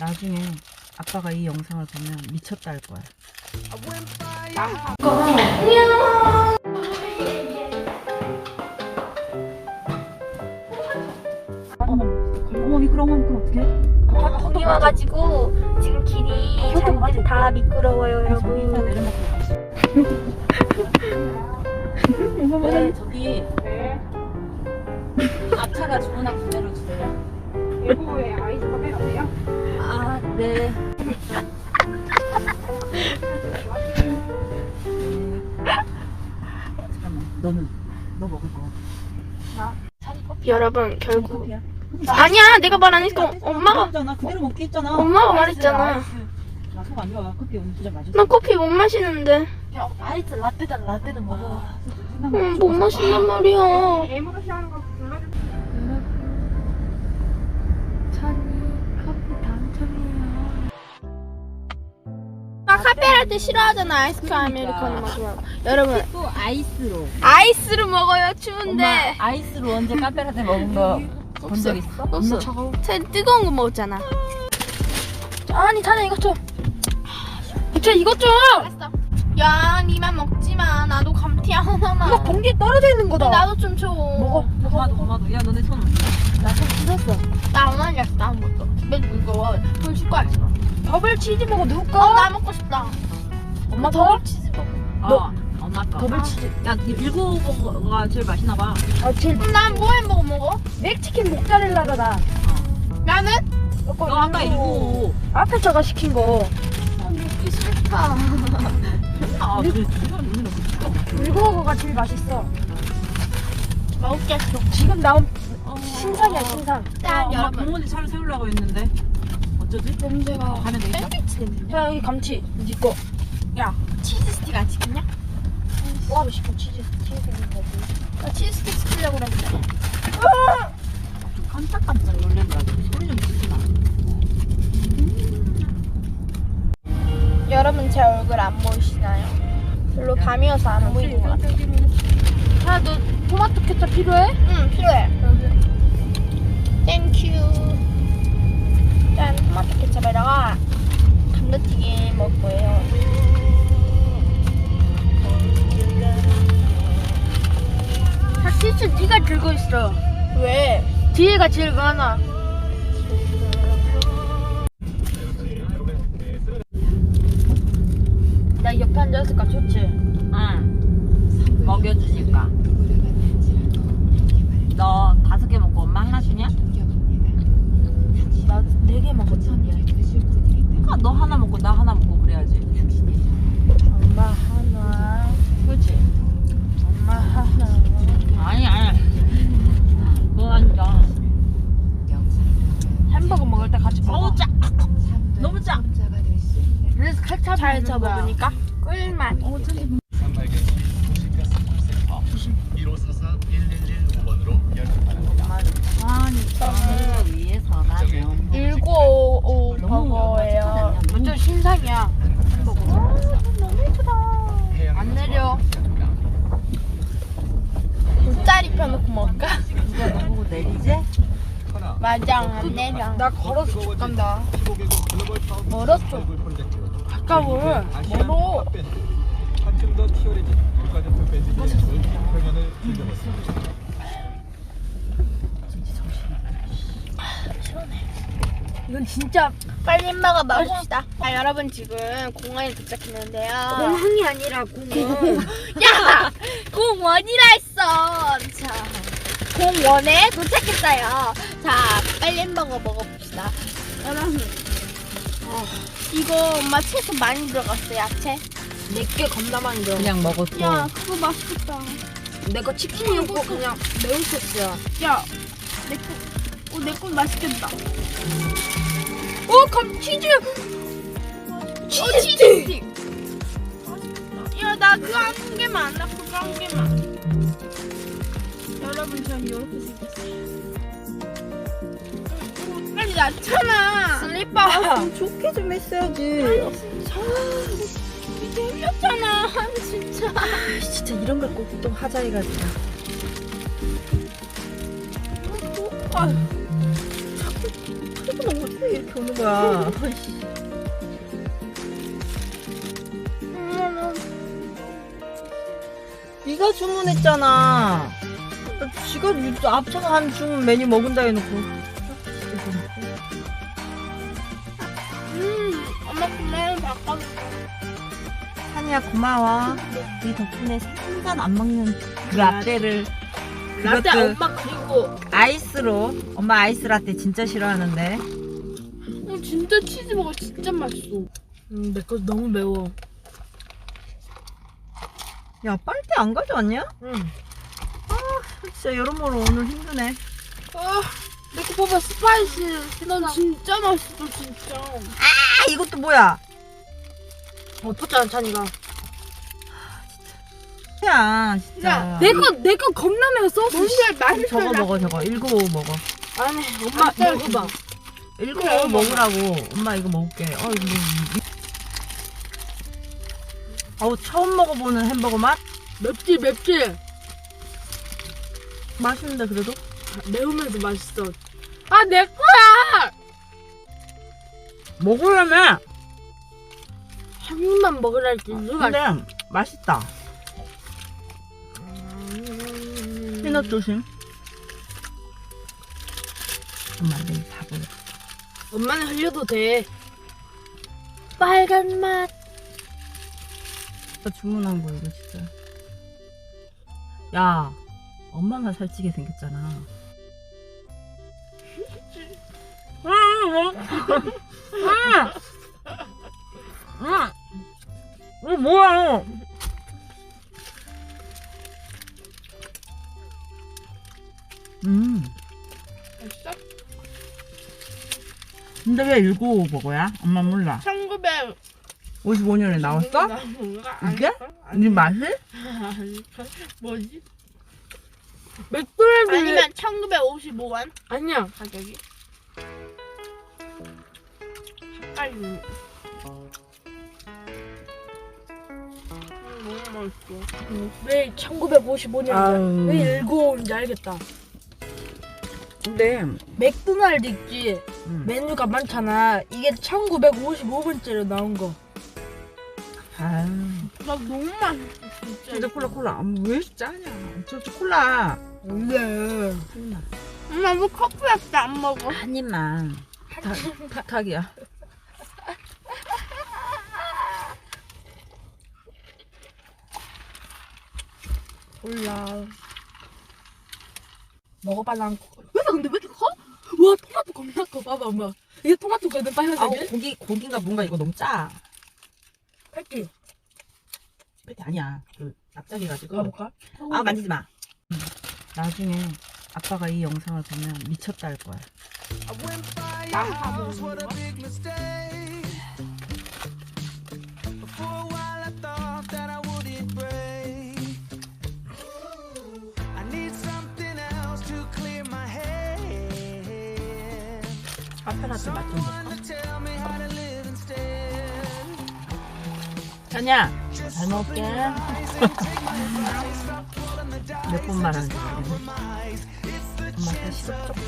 나중에 아빠가 이 영상을 보면 미쳤다 할 거야. 어머 미끄러워 미끄러 어떡해? 거기 와가지고 지금 길이 잘- 다 미끄러워요 여러분. 네, 너 먹을 거. 여러분 결국 아니야 내가 말 안 했어 엄마가 했잖아. 그대로 먹기 했잖아. 엄마가 말했잖아. 나속안 좋아. 커피 오늘 진짜 맛있어. 난 커피 못 마시는데 아이스 라떼다 라떼는 먹어. 음, 못 마신단 말이야 에모로 시하는 거 불러주 카페라떼 싫어하잖아 아이스크림 아메리카노 마시면 여러분. 또 아이스로. 아이스를 먹어요? 추운데. 엄마 아이스로 언제 카페라떼 먹은 거 본 적 있어? 없어. 쟤 뜨거운 거 먹었잖아. 아니 자네 이것 좀 쟤 이것 좀 알았어 야 니만 먹지마 나도 감튀 하나만 이거 봉지에 떨어져 있는 거다. 나도 좀 줘 먹어 엄마도 엄마도. 야 너네 손. 나좀 씻었어. 나안 나 아무것도 맨 이거 손 씻고 할수 더블 치즈 먹어 누구 어, 거? 나 먹고 싶다 엄마 더블 치즈 먹어 어. 엄마 거. 더블 치즈. 야 일곱가 제일 맛있나 봐. 아 제일 그럼 난뭐 햄버거 먹어? 맥치킨 모짜렐라다 나. 나는? 이거 너 아까 일곱. 앞에 차가 시킨 거. 먹기 싫다 아 불고거가 제일 맛있어. 먹겠어 지금 나온 신상이야 신상. 짠 엄마 여러분 부모님 차를 세우려고 했는데 어쩌지? 냄새가 가면 되겠다. 샌드위치 냄새 야 여기 감치. 네 거. 치즈 스틱 안 시켰냐? 뭐하고 싶어 치즈 치즈. 나 치즈 스틱 시키려고 그랬는데 좀 깜짝깜짝 놀래더라고. 소리 좀 여러분 제 얼굴 안 보이시나요? 별로 밤이어서 안 보이는 것 같아 야너 토마토 케첩 필요해? 응 필요해 땡큐 짠 토마토 케첩에다가 감자튀김 먹을 거예요 닭치즈 네가 들고 있어. 왜? 뒤에가 제일 많아. 옆에 앉았을까 좋지? 응. 먹여주니까. 너 다섯 개 먹고 엄마 하나 주냐? 나 네 개 먹었잖아. 그러니까 너 하나 먹고 나 하나 먹고 그래야지. 엄마 하나, 그렇지. 엄마 하나. 아니 아니. 그거 아니까. 햄버거 먹을 때 같이 먹어. 어우 짜. 너무 짜. 그래서 케첩 잘 쳐먹으니까 꿀맛 산발견 시 도시가스 콜센터 1544 1115번으로 연락바랍니다. 아니 저를 위해서라면. 195 너무 버거예요 완전 신상이야. 너무 예쁘다 안 내려 돗자리 펴놓고 먹을까? 누가 너보고 내리지? 맞아 안 내려 나 걸어서 쭉 간다. 멀었어 가까워. 멀어 한층 더 튀어내진 국가대표 대회에서 경연을 즐겨봤습니다. 이건 진짜 빨리 먹어 먹읍시다 아 여러분 지금 공원에 도착했는데요 공항이 아니라 공원. 야! 공원이라 했어 자 공원에 도착했어요 자 빨리 햄버거 먹어봅시다 여러분 어, 이거 엄마 채소 많이 들어갔어 야채 내게 겁나 많이 들어. 그냥 먹었어. 야 그거 맛있겠다 내거 치킨이었고 그냥 매운 소스야. 야, 내 거, 어, 내거 맛있겠다. 어, 감 치즈. 치즈 스틱. 야, 나 그거 한 개만 안 나, 그거 한 개만. 여러분, 전 이렇게 생겼어요. 어, 빨리 낳잖아. 슬리퍼. 좀 좋게 좀 했어야지. 재미없잖아, 진짜. 진짜 이런 걸 꼭 또 하자 해가지고. 아, 털고 어떻게 이렇게 오는 거야? 아이씨. 네가 주문했잖아. 지가 유- 앞서가 한 주문 메뉴 먹은다 해놓고. 음, 엄마 그만 바꿔. 한이야 고마워. 네 덕분에 생선 안 먹는 그 라떼를 라떼 그것도 엄마 그리고 아이스로 엄마 아이스 라떼 진짜 싫어하는데 어, 진짜 치즈버거 진짜 맛있어. 음, 내거 너무 매워. 야 빨대 안 가져왔냐? 응. 진짜 여러모로 오늘 힘드네 아, 내거 봐봐 스파이시. 난 진짜 맛있어 진짜. 아 이것도 뭐야 엎었잖아 찬이가. 야 진짜 야, 내거 내거 겁나 매워 소스. 뭔데 맛있어. 저거 먹어 저거 일곱 먹어 아니 엄마 안 먹어봐. 일곱 그래, 먹으라고 엄마 이거 먹을게 어 이거 뭐- 어우 처음 먹어보는 햄버거 맛? 맵지 맵지. 맛있는데 그래도? 매우면서 맛있어. 아, 내 거야. 먹으려면 한 입만 먹으라 했지. 누가 근데 맛있다 피넛 조심 엄마 내일 다 보여 엄마는 흘려도 돼. 빨간 맛. 나 주문한 거 이거 진짜 야 엄마만 살찌게 생겼잖아 응, 뭐야? 음, 맛있어? 근데 왜 일곱 먹어야? 엄마 몰라. 1900. 55년에 나왔어? 이게? 이 맛이? 뭐지? 맥도날드 아니면 1955원 아니야. 가격이. 헷갈리네. 음, 너무 맛있어. 왜 1955년이야? 아유. 왜 일고인지 알겠다. 근데, 맥도날드 있지. 음. 메뉴가 많잖아. 이게 1955번째로 나온 거. 아유. 나 너무 맛있어 진짜. 콜라, 콜라. 아, 왜 짜냐? 저, 저 콜라. 원래 콜라. 엄마 왜 커피밖에 안 먹어? 한 입만. 부탁, 부탁이야. 몰라. 먹어봐 난. 왜 근데 왜 이렇게 커? 와 토마토 겁나 커. 봐봐 엄마. 이게 토마토거든 아우, 빨간색이. 고기, 고기인가 뭔가 이거 너무 짜. 패티. 패티 아니야. 그, 납작해가지고. 가볼까? 아, 만지지 마. 음. 나중에 아빠가 이 영상을 보면 미쳤다 할 거야. 카페라떼 맛좀 볼까? To 잘 먹을게. 몇 번 말하는지 모르겠네. 엄마한테 시럽 조금.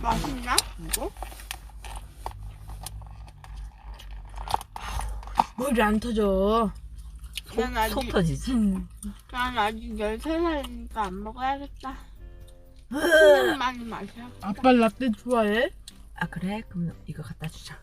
맛있나? 이거? 머리 안 터져. 난 아직 속 터지지. 난 아직 13살이니까 안 먹어야겠다. 그냥 많이 마셔. 아빠 라떼 좋아해? 아, 그래? 그럼 이거 갖다 주자.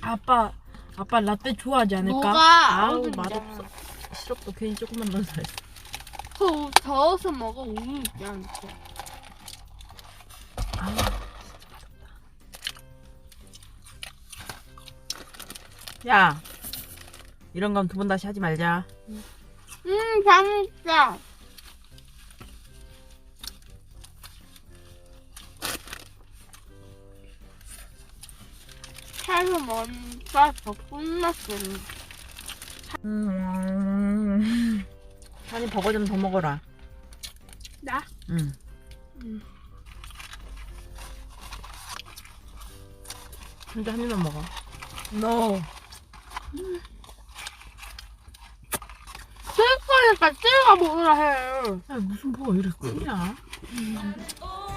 아빠 아빠 라떼 좋아하지 않을까? 뭐가 아우, 어른이야. 맛없어. 시럽도 괜히 조금만 넣어서 했어. 더 저어서 먹어 우유 있지 않게. 야, 이런 건 두 번 다시 하지 말자. 음 맛있다. 차에서 먹으 니까 더 끝났어. 음. 아니, 버거 좀 더 먹어라. 나? 응. 음. 혼자 한 입만 먹어. 너쓸 거니까 찔러 먹으라 해. 아, 무슨 버거 이렇게 크냐?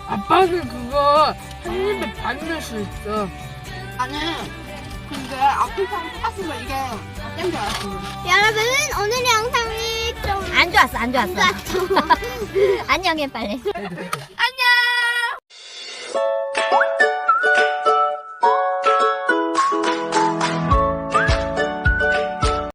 아빠는 그거 한 입에 반 넣을 수 있어. 아니 근데 앞에서 똑같으면 이게 땡줄 알았어 여러분 오늘 영상이 좀 안 좋았어 안 좋았어. 안녕해 빨리